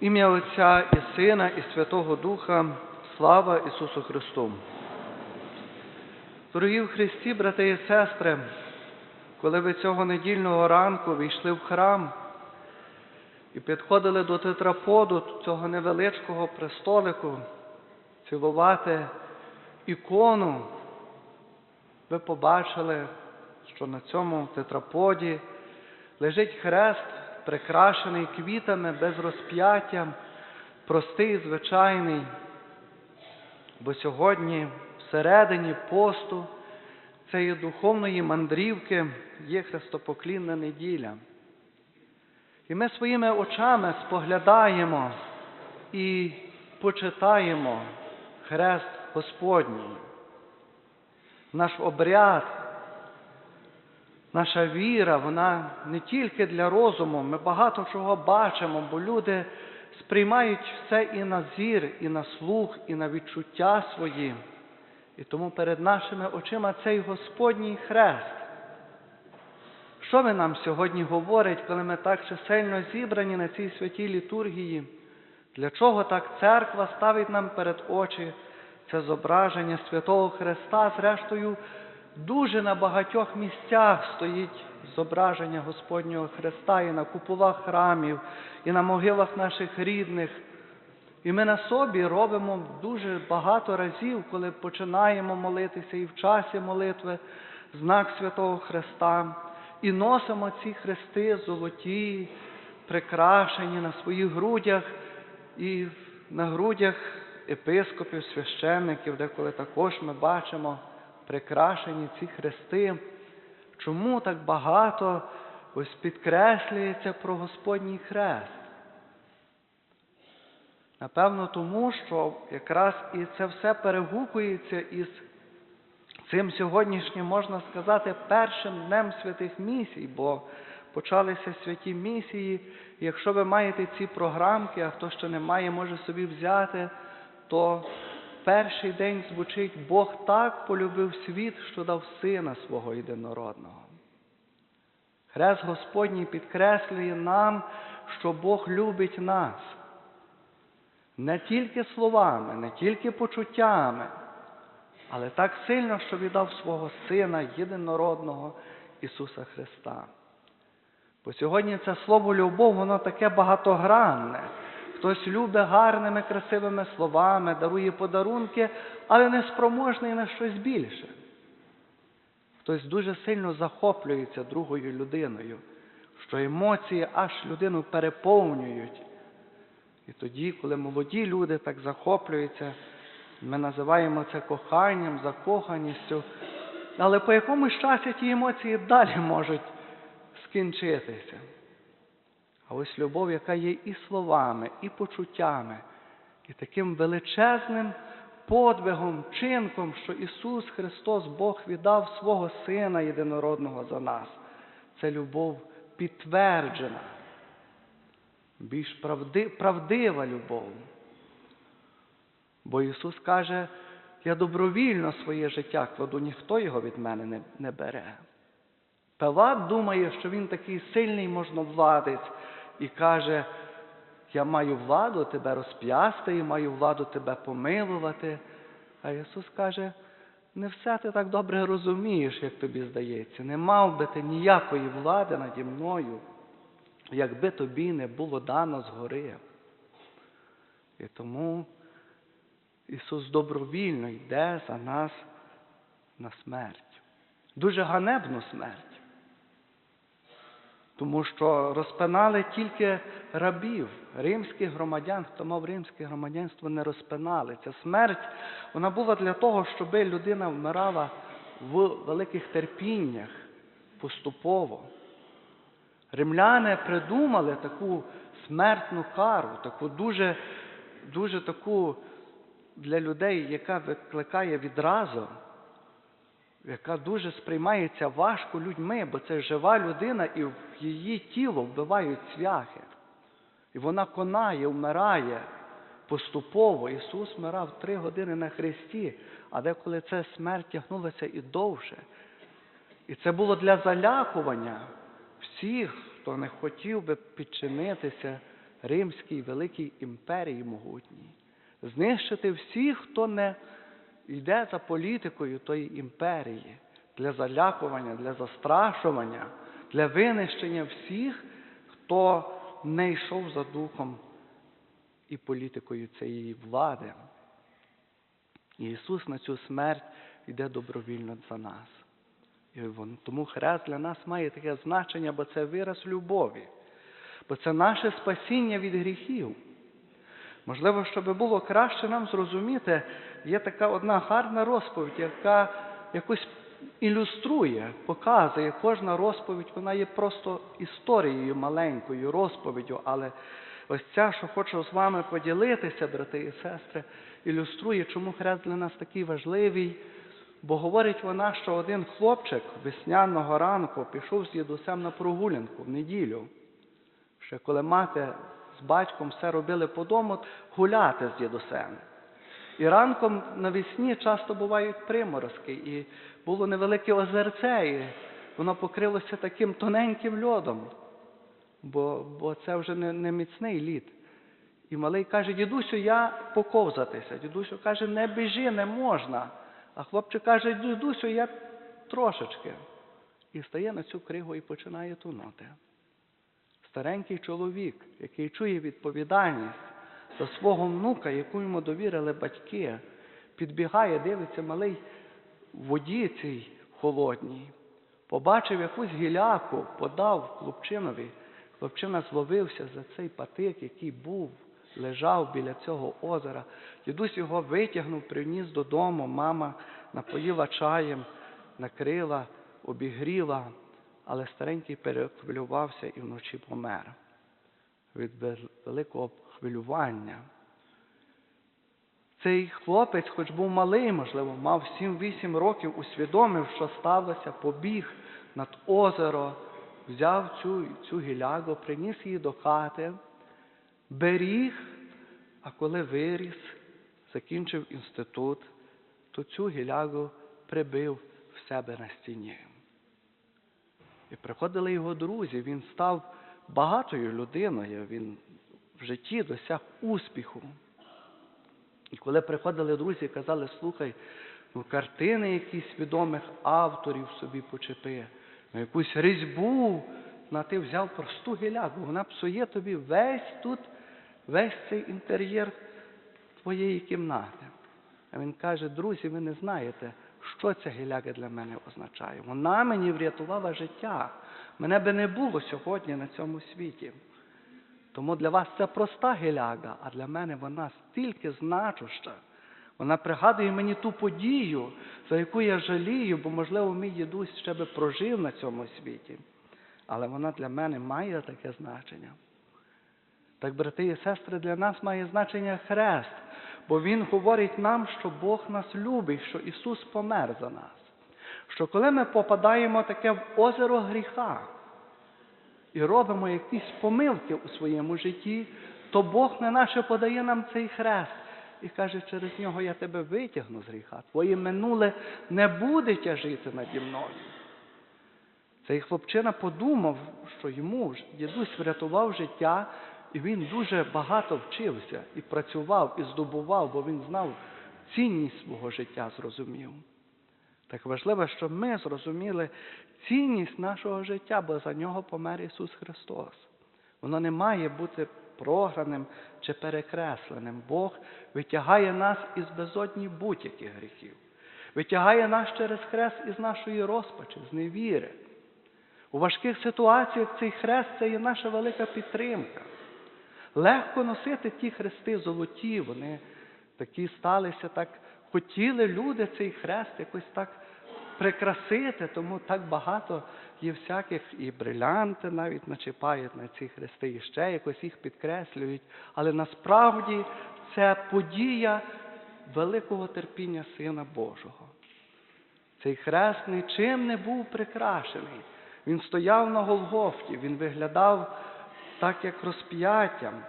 Ім'я Отця і Сина, і Святого Духа, слава Ісусу Христу. Дорогі в Христі, брати і сестри, коли ви цього недільного ранку війшли в храм і підходили до тетраподу цього невеличкого престолику, цілувати ікону, ви побачили, що на цьому тетраподі лежить хрест, прикрашений квітами без розп'яття, простий, звичайний. Бо сьогодні, всередині посту цієї духовної мандрівки є хрестопоклінна неділя. І ми своїми очами споглядаємо і почитаємо хрест Господній. Наш обряд, наша віра, вона не тільки для розуму, ми багато чого бачимо, бо люди сприймають все і на зір, і на слух, і на відчуття свої. І тому перед нашими очима цей Господній хрест. Що ви нам сьогодні говорить, коли ми так чисельно зібрані на цій святій літургії? Для чого так церква ставить нам перед очі це зображення Святого Христа? Зрештою, дуже на багатьох місцях стоїть зображення Господнього Христа і на куполах храмів, і на могилах наших рідних. І ми на собі робимо дуже багато разів, коли починаємо молитися і в часі молитви знак Святого Христа, і носимо ці хрести золоті, прикрашені на своїх грудях і на грудях епископів, священників, деколи також ми бачимо прикрашені ці хрести. Чому так багато ось підкреслюється про Господній хрест? Напевно, тому що якраз і це все перегукується із цим сьогоднішнім, можна сказати, першим днем святих місій, бо почалися святі місії. Якщо ви маєте ці програмки, а хто ще не має, може собі взяти, то перший день звучить Бог так полюбив світ, що дав сина свого єдинородного. Хрест Господній підкреслює нам, що Бог любить нас. Не тільки словами, не тільки почуттями, але так сильно, що віддав свого Сина єдинородного Ісуса Христа. Бо сьогодні це слово любов, воно таке багатогранне. Хтось любить гарними, красивими словами, дарує подарунки, але не спроможний на щось більше. Хтось дуже сильно захоплюється другою людиною, що емоції аж людину переповнюють. І тоді, коли молоді люди так захоплюються, ми називаємо це коханням, закоханістю, але по якомусь часі ті емоції далі можуть скінчитися. А ось любов, яка є і словами, і почуттями, і таким величезним подвигом, чинком, що Ісус Христос, Бог віддав свого Сина єдинородного за нас. Це любов підтверджена, більш правди, правдива любов. Бо Ісус каже, я добровільно своє життя кладу, ніхто його від мене не, не бере. Пилат думає, що він такий сильний можновладець і каже, я маю владу тебе розп'ясти і маю владу тебе помилувати. А Ісус каже, не все ти так добре розумієш, як тобі здається. Не мав би ти ніякої влади наді мною, якби тобі не було дано згори. І тому Ісус добровільно йде за нас на смерть. Дуже ганебну смерть. Тому що розпинали тільки рабів, римських громадян, хто мав римське громадянство, не розпинали. Ця смерть вона була для того, щоб людина вмирала в великих терпіннях поступово. Римляни придумали таку смертну кару, таку дуже, дуже таку для людей, яка викликає відразу яка дуже сприймається важко людьми, бо це жива людина, і в її тіло вбивають цвяхи. І вона конає, вмирає поступово. Ісус вмирав три години на хресті, а деколи ця смерть тягнулася і довше. І це було для залякування всіх, хто не хотів би підчинитися Римській великій імперії могутній. Знищити всіх, хто не йде за політикою тої імперії, для залякування, для застрашування, для винищення всіх, хто не йшов за духом і політикою цієї влади. І Ісус на цю смерть йде добровільно за нас. І тому хрест для нас має таке значення, бо це вираз любові, бо це наше спасіння від гріхів. Можливо, щоб було краще нам зрозуміти, є така одна гарна розповідь, яка якось ілюструє, показує. Кожна розповідь, вона є просто історією маленькою, розповіддю, але ось ця, що хочу з вами поділитися, брати і сестри, ілюструє, чому хрест для нас такий важливий. Бо говорить вона, що один хлопчик весняного ранку пішов з дідусем на прогулянку в неділю. Ще коли мати з батьком все робили по дому, гуляти з дідусем. І ранком навесні часто бувають приморозки, і було невелике озерце, і воно покрилося таким тоненьким льодом, бо, бо це вже не, не міцний лід. І малий каже, дідусю, я поковзатися. Дідусю каже, не біжи, не можна. А хлопчик каже, дідусю, я трошечки. І стає на цю кригу і починає тонути. Старенький чоловік, який чує відповідальність за свого внука, яку йому довірили батьки, підбігає, дивиться малий воді цій холодній, побачив якусь гіляку, подав хлопчинові. Хлопчина зловився за цей патик, який був, лежав біля цього озера. Дідусь його витягнув, приніс додому, мама напоїла чаєм, накрила, обігріла, але старенький перехвилювався і вночі помер від великого хвилювання. Цей хлопець, хоч був малий, можливо, мав 7-8 років, усвідомив, що сталося, побіг над озеро, взяв цю, цю гілягу, приніс її до хати, беріг, а коли виріс, закінчив інститут, то цю гілягу прибив в себе на стіні. І приходили його друзі, він став багатою людиною, він в житті досяг успіху. І коли приходили друзі і казали, слухай, ну картини якісь відомих авторів собі почепи, ну якусь різьбу, на ти взяв просту гіляку, вона псує тобі весь тут, весь цей інтер'єр твоєї кімнати. А він каже, друзі, ви не знаєте, що ця гіляка для мене означає. Вона мені врятувала життя. Мене би не було сьогодні на цьому світі. Тому для вас це проста гіляга, а для мене вона стільки значуща. Вона пригадує мені ту подію, за яку я жалію, бо, можливо, мій дідусь ще би прожив на цьому світі. Але вона для мене має таке значення. Так, брати і сестри, для нас має значення хрест, бо Він говорить нам, що Бог нас любить, що Ісус помер за нас. Що коли ми попадаємо таке в озеро гріха і робимо якісь помилки у своєму житті, то Бог не наше подає нам цей хрест і каже, через нього я тебе витягну з гріха. Твоє минуле не буде тяжити наді мною. Цей хлопчина подумав, що йому дідусь врятував життя, і він дуже багато вчився і працював, і здобував, бо він знав цінність свого життя, зрозумів. Так важливо, щоб ми зрозуміли цінність нашого життя, бо за нього помер Ісус Христос. Воно не має бути програним чи перекресленим. Бог витягає нас із безодні будь-яких гріхів, витягає нас через хрест із нашої розпачі, з невіри. У важких ситуаціях цей хрест це є наша велика підтримка. Легко носити ті хрести золоті, вони такі сталися, так хотіли люди цей хрест якось так прикрасити, тому так багато є всяких і брилянти навіть начіпають на ці хрести, і ще якось їх підкреслюють. Але насправді це подія великого терпіння Сина Божого. Цей хрест нічим не був прикрашений. Він стояв на Голгофті, він виглядав так, як розп'яттям.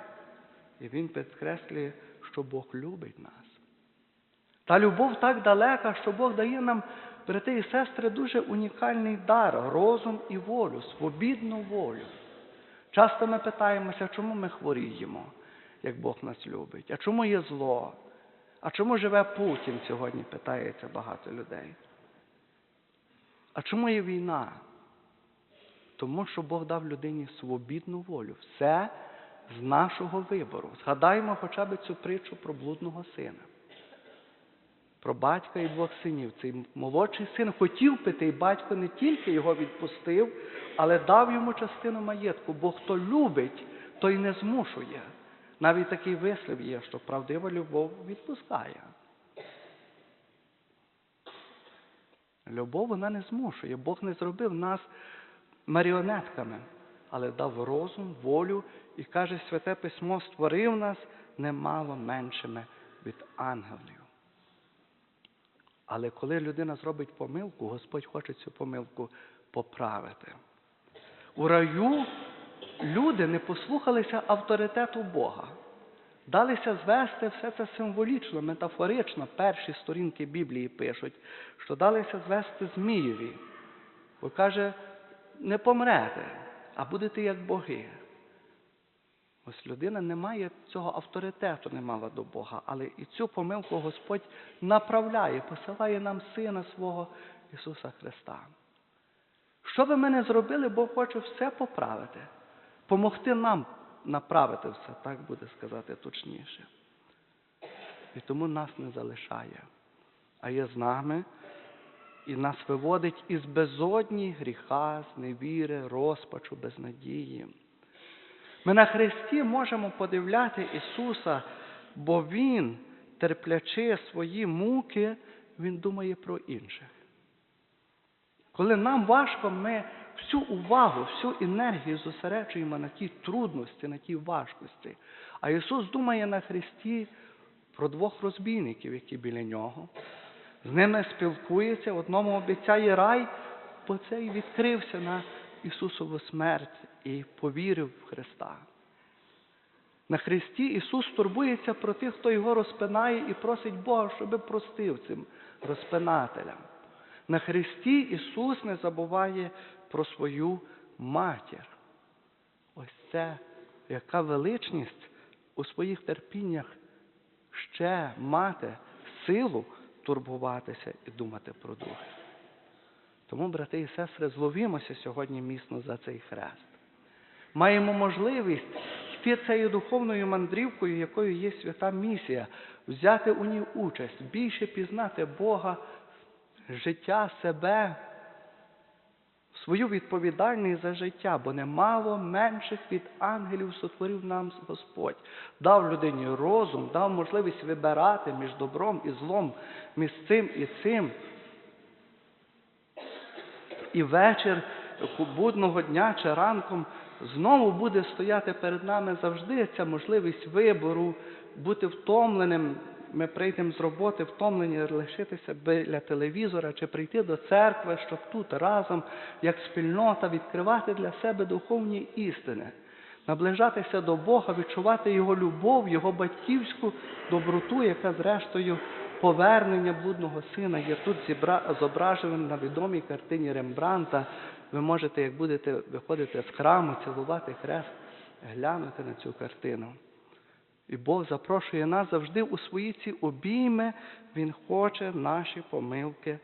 І він підкреслює, що Бог любить нас. Та любов так далека, що Бог дає нам, брати і сестри, дуже унікальний дар, розум і волю, свобідну волю. Часто ми питаємося, чому ми хворіємо, як Бог нас любить, а чому є зло? А чому живе Путін сьогодні, питається багато людей. А чому є війна? Тому що Бог дав людині свобідну волю. Все з нашого вибору. Згадаємо хоча б цю притчу про блудного сина. Про батька і двох синів. Цей молодший син хотів пити, і батько не тільки його відпустив, але дав йому частину маєтку, бо хто любить, той не змушує. Навіть такий вислів є, що правдива любов відпускає. Любов вона не змушує. Бог не зробив нас маріонетками, але дав розум, волю і каже, Святе Письмо створив нас немало меншими від ангелів. Але коли людина зробить помилку, Господь хоче цю помилку поправити. У раю люди не послухалися авторитету Бога. Далися звести все це символічно, метафорично. Перші сторінки Біблії пишуть, що далися звести Змієві. Бо каже, не помрете, а будете як боги. Ось людина не має цього авторитету, не мала до Бога, але і цю помилку Господь направляє, посилає нам Сина свого Ісуса Христа. Що би ми не зробили, Бог хоче все поправити, помогти нам направити все, так буде сказати точніше. І тому нас не залишає, а є з нами і нас виводить із безодні гріха, з невіри, розпачу, безнадії. Ми на Христі можемо подивляти Ісуса, бо Він, терплячи свої муки, Він думає про інших. Коли нам важко, ми всю увагу, всю енергію зосереджуємо на тій трудності, на тій важкості. А Ісус думає на Христі про двох розбійників, які біля нього. З ними спілкується, одному обіцяє рай, бо цей відкрився на Ісусову смерть і повірив в Христа. На Христі Ісус турбується про тих, хто його розпинає, і просить Бога, щоб простив цим розпинателям. На Христі Ісус не забуває про свою матір. Ось це яка величність у своїх терпіннях ще мати силу турбуватися і думати про друге. Тому, брати і сестри, зловімося сьогодні міцно за цей хрест. Маємо можливість йти цією духовною мандрівкою, якою є свята місія, взяти у ній участь, більше пізнати Бога, життя себе, свою відповідальність за життя, бо немало менших від ангелів сотворив нам Господь. Дав людині розум, дав можливість вибирати між добром і злом, між цим і цим. І вечір будного дня чи ранком знову буде стояти перед нами завжди ця можливість вибору, бути втомленим. Ми прийдемо з роботи, втомлені лишитися біля телевізора чи прийти до церкви, щоб тут разом, як спільнота, відкривати для себе духовні істини, наближатися до Бога, відчувати Його любов, Його батьківську доброту, яка, зрештою, повернення блудного сина є тут зображеним на відомій картині Рембранта. Ви можете, як будете виходити з храму, цілувати хрест, глянути на цю картину. І Бог запрошує нас завжди у свої ці обійми. Він хоче наші помилки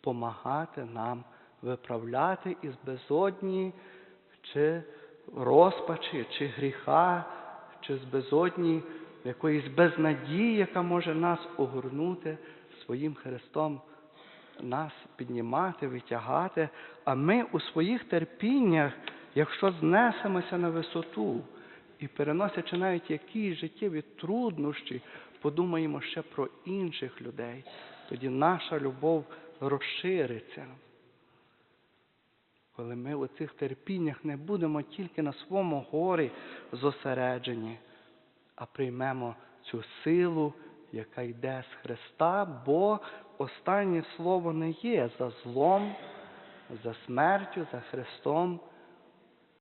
помагати нам виправляти із безодні, чи розпачі, чи гріха, чи з безодні якоїсь безнадії, яка може нас огорнути своїм Христом, нас піднімати, витягати. А ми у своїх терпіннях, якщо знесемося на висоту і переносячи навіть якісь життєві труднощі, подумаємо ще про інших людей, тоді наша любов розшириться. Коли ми у цих терпіннях не будемо тільки на своєму горі зосереджені, а приймемо цю силу, яка йде з Христа, бо останнє слово не є за злом, за смертю, за Христом,